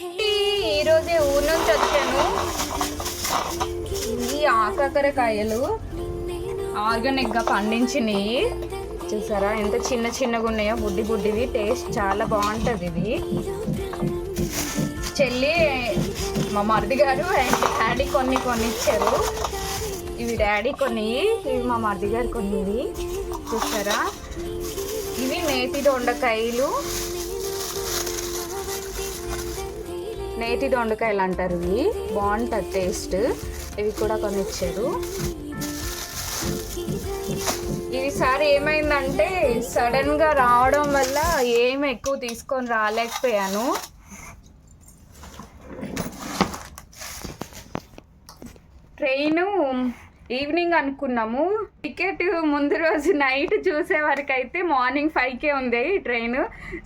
ఈరోజే ఊరు నుంచి వచ్చాను. ఈ ఆకాకరకాయలు. ఆర్గానిక్గా పండించినవి. చూసారా? ఎంత చిన్న చిన్నగా ఉన్నాయో బుడ్డి బుడ్డివి. టేస్ట్ చాలా బాగుంటుంది ఇది చెల్లి మా మరిది గారు అండ్ డాడీ కొన్ని కొన్ని ఇచ్చారు ఇవి డాడీ కొన్ని ఇవి మా మరిది గారు కొన్ని చూసారా? ఇవి నేతి దొండకాయలు. నేటి దొండకాయలు అంటారు ఇవి. బాగుంటుంది టేస్ట్ ఇవి కూడా కొన్ని ఇచ్చారు ఈసారి ఏమైందంటే సడన్గా రావడం వల్ల ఏం ఎక్కువ తీసుకొని రాలేకపోయాను. ట్రైను ఈవినింగ్ అనుకున్నాము. టికెట్ ముందు రోజు నైట్ చూసే వరకు అయితే మార్నింగ్ ఫైవ్కే ఉంది ట్రైన్.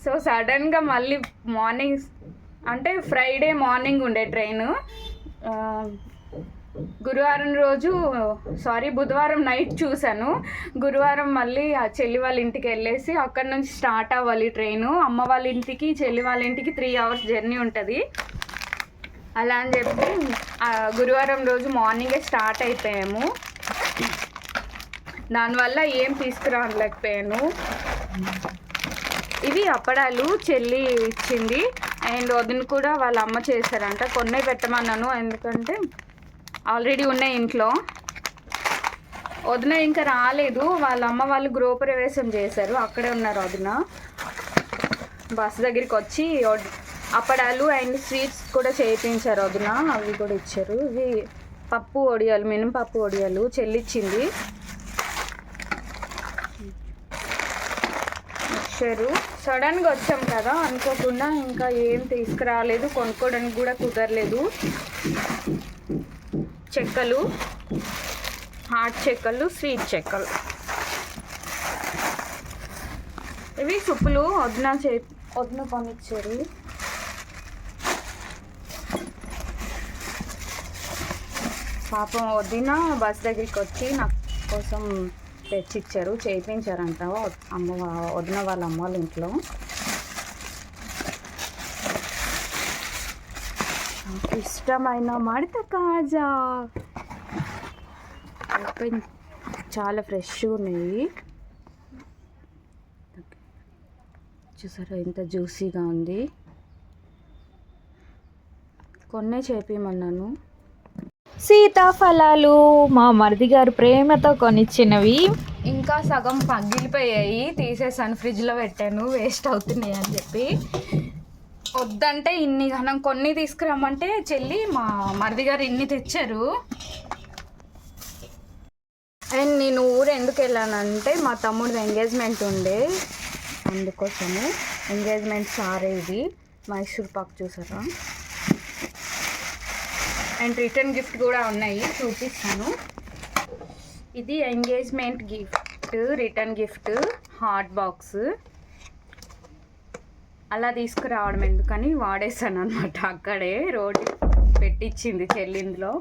సో సడన్గా మళ్ళీ మార్నింగ్ అంటే ఫ్రైడే మార్నింగ్ ఉండే ట్రైన్. గురువారం రోజు సారీ బుధవారం నైట్ చూశాను. గురువారం మళ్ళీ ఆ చెల్లి వాళ్ళ ఇంటికి వెళ్ళేసి అక్కడ నుంచి స్టార్ట్ అవ్వాలి ట్రైను. అమ్మ వాళ్ళ ఇంటికి చెల్లి వాళ్ళ ఇంటికి త్రీ అవర్స్ జర్నీ ఉంటుంది. అలా అని చెప్పి గురువారం రోజు మార్నింగే స్టార్ట్ అయిపోయాము. దానివల్ల ఏం తీసుకురాలేకపోయాను ఇవి అప్పడాలు చెల్లి ఇచ్చింది. అండ్ వదిన కూడా వాళ్ళ అమ్మ చేశారంట. కొన్నే పెట్టమన్నాను ఎందుకంటే ఆల్రెడీ ఉన్నాయి ఇంట్లో. వదిన ఇంకా రాలేదు. వాళ్ళ అమ్మ వాళ్ళు గృహప్రవేశం చేశారు. అక్కడే ఉన్నారు వదిన. బస్ దగ్గరికి వచ్చి అప్పడాలు అండ్ స్వీట్స్ కూడా చేయించారు వదిన. అవి కూడా ఇచ్చారు. ఇవి పప్పు వడియాలు మినపప్పు వడియాలు చెల్లిచ్చింది. ఇచ్చారు సడన్గా వచ్చాం కదా అనుకోకుండా ఇంకా ఏం తీసుకురాలేదు కొనుక్కోవడానికి కూడా కుదరలేదు. చెక్కలు హాట్ చెక్కలు స్వీట్ చెక్కలు. ఇవి సుప్పులు వదిన చే వదిన కొనిచ్చారు. పాపం వదిన బస్ దగ్గరికి వచ్చి నా కోసం తెచ్చిచ్చారు చేయించారంట అమ్మ వదిన వాళ్ళ అమ్మ వాళ్ళ ఇంట్లో. నాకు ఇష్టమైన మడత కాజా. ఓపెన్ చాలా ఫ్రెష్గా ఉన్నాయి. చూసారా ఎంత జ్యూసీగా ఉంది. కొన్నే చేపించమన్నాను సీతాఫలాలు మా మరిది గారు ప్రేమతో కొనిచ్చినవి. ఇంకా సగం పగిలిపోయాయి. తీసేసాను ఫ్రిడ్జ్లో పెట్టాను. వేస్ట్ అవుతున్నాయి అని చెప్పి. వద్దంటే ఇన్ని ఘనం కొన్ని తీసుకురమ్మంటే చెల్లి మా మరిది గారు ఇన్ని తెచ్చారు. అండ్ నేను ఊరు ఎందుకు వెళ్ళానంటే మా తమ్ముడిది ఎంగేజ్మెంట్ ఉండే. అందుకోసము. ఎంగేజ్మెంట్ సారే ఇది. మైసూర్ పాక్ చూసారా? అండ్ రిటర్న్ గిఫ్ట్ కూడా ఉన్నాయి చూపిస్తాను. ఇది engagement gift return gift hot box. అలా తీసుకురావడం ఎందుకని వాడేసాను అనమాట అక్కడే రోడ్డు పెట్టించింది చెల్లిందులో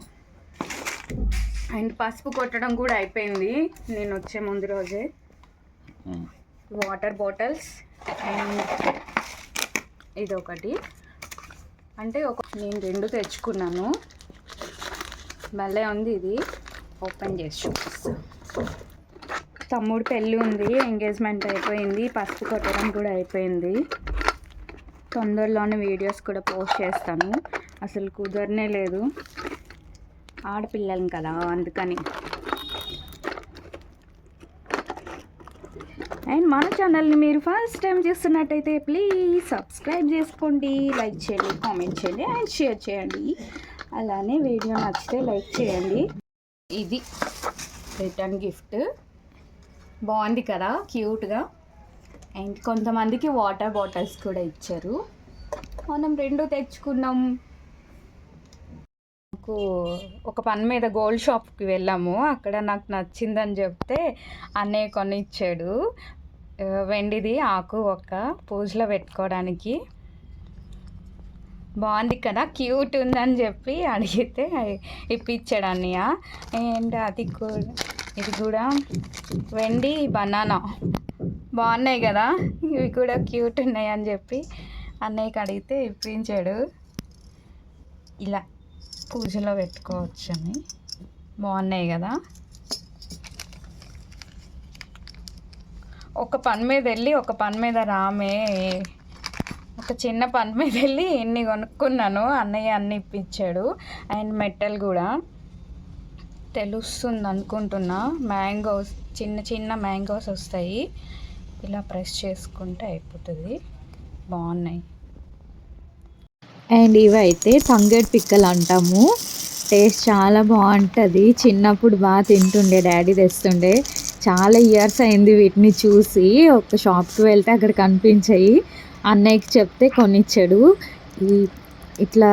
అండ్ పసుపు కొట్టడం కూడా అయిపోయింది నేను వచ్చే ముందు రోజే. వాటర్ బాటిల్స్ అండ్ ఇదొకటి. అంటే ఒక నేను రెండు తెచ్చుకున్నాను. భలే ఉంది ఇది. ఓపెన్ చేసి చూపిస్తాను తమ్ముడు పెళ్ళి ఉంది ఎంగేజ్మెంట్ అయిపోయింది పసుపు కొట్టడం కూడా అయిపోయింది. తొందరలోనే వీడియోస్ కూడా పోస్ట్ చేస్తాను. అసలు కుదరనే లేదు. ఆడపిల్లలం కదా అందుకని. అండ్ మన ఛానల్ని మీరు ఫస్ట్ టైం చూస్తున్నట్టయితే ప్లీజ్ సబ్స్క్రైబ్ చేసుకోండి లైక్ చేయండి కామెంట్ చేయండి అండ్ షేర్ చేయండి. అలానే వీడియో నచ్చితే లైక్ చేయండి. ఇది రిటర్న్ గిఫ్ట్. బాగుంది కదా క్యూట్గా. అండ్ కొంతమందికి వాటర్ బాటిల్స్ కూడా ఇచ్చారు. మనం రెండు తెచ్చుకున్నాం. నాకు ఒక పని మీద గోల్డ్ షాప్కి వెళ్ళాము. అక్కడ నాకు నచ్చిందని చెప్తే అన్నయ్య కొని ఇచ్చాడు వెండిది ఆకు ఒక పూజలో పెట్టుకోవడానికి. బాగుంది కదా క్యూట్ ఉందని చెప్పి అడిగితే ఇప్పించాడు అన్నయ్య అండ్ అది కూడా ఇది కూడా వెండి బనానా. బాగున్నాయి కదా ఇవి కూడా క్యూట్ ఉన్నాయి అని చెప్పి అన్నయ్యకి అడిగితే ఇప్పించాడు. ఇలా పూజలో పెట్టుకోవచ్చని. బాగున్నాయి కదా. ఒక పని మీద వెళ్ళి ఒక పని మీద రామే ఒక చిన్న పని మీద వెళ్ళి ఇన్ని కొనుక్కున్నాను అన్నయ్య అన్ని ఇప్పించాడు. అండ్ మెట్టలు కూడా. తెలుస్తుంది అనుకుంటున్నా. మ్యాంగోస్ చిన్న చిన్న మ్యాంగోస్ వస్తాయి. ఇలా ప్రెస్ చేసుకుంటే అయిపోతుంది. బాగున్నాయి. అండ్ ఇవైతే తంగేడు పిక్కలు అంటాము. టేస్ట్ చాలా బాగుంటుంది. చిన్నప్పుడు బాగా తింటుండే డాడీ తెస్తుండే. చాలా ఇయర్స్ అయింది వీటిని చూసి. ఒక షాప్కి వెళ్తే అక్కడ కనిపించాయి. అన్నయ్యకి చెప్తే కొనిచ్చాడు. ఈ ఇట్లా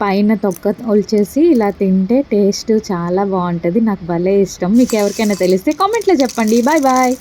పైన తొక్క ఒలిచేసి ఇలా తింటే టేస్ట్ చాలా బాగుంటుంది. నాకు భలే ఇష్టం. మీకు ఎవరికైనా తెలిస్తే కామెంట్లో చెప్పండి. Bye bye.